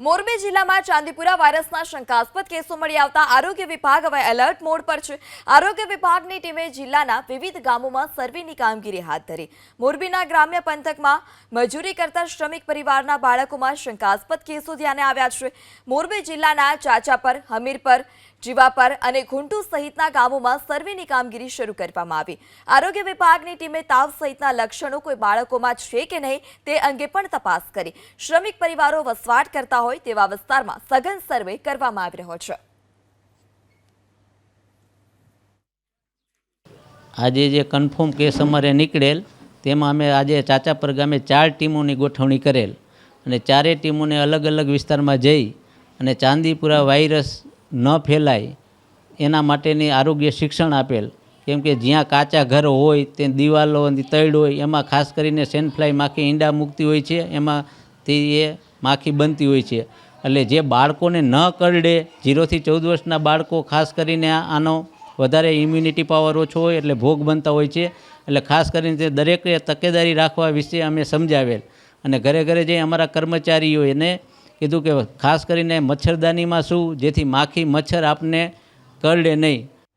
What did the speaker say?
મોરબી જિલ્લામાં ચાંદીપુરા વાયરસના શંકાસ્પદ કેસો મળી આવતા આરોગ્ય વિભાગ હવે એલર્ટ મોડ પર છે. આરોગ્ય વિભાગની ટીમે જિલ્લાના વિવિધ ગામોમાં સર્વેની કામગીરી હાથ ધરી. મોરબીના ગ્રામ્ય પંથકમાં મજૂરી કરતા શ્રમિક પરિવારના બાળકોમાં શંકાસ્પદ કેસો ધ્યાને આવ્યા છે. મોરબી જિલ્લાના ચાચાપર હમીરપર જીવાપર અને ઘુંટુ સહિતના ગામોમાં સર્વેની કામગીરી શરૂ કરવામાં આવી. આરોગ્ય વિભાગની ટીમે તાવ સહિતના લક્ષણો કોઈ બાળકોમાં છે કે નહીં તે અંગે પણ તપાસ કરી. શ્રમિક પરિવારો વસવાટ કરતા હોય તેવા વિસ્તારમાં સઘન સર્વે કરવામાં આવી રહ્યો છે. આજે જે કન્ફર્મ કેસ અમારે નીકળેલ, તેમાં અમે આજે ચાચાપર ગામે ચાર ટીમોની ગોઠવણી કરેલ. અને ચારેય ટીમોને અલગ અલગ વિસ્તારમાં જઈ અને ચાંદીપુરા વાયરસ ન ફેલાય, એના માટેની આરોગ્ય શિક્ષણ આપેલ. કેમ કે જ્યાં કાચા ઘર હોય તે દિવાલો તળ હોય, એમાં ખાસ કરીને સેનફ્લાય માખી ઈંડા મૂકતી હોય છે, એમાં તે એ માખી બનતી હોય છે. એટલે જે બાળકોને ન કરડે જીરોથી ચૌદ વર્ષના બાળકો ખાસ કરીને આનો વધારે ઇમ્યુનિટી પાવર ઓછો હોય એટલે ભોગ બનતા હોય છે. એટલે ખાસ કરીને તે દરેકે તકેદારી રાખવા વિશે અમે સમજાવેલ. અને ઘરે ઘરે જઈ અમારા કર્મચારીઓ એને કીધું કે ખાસ કરીને મચ્છરદાનીમાં શું? જેથી માખી મચ્છર આપને કરડે નહીં.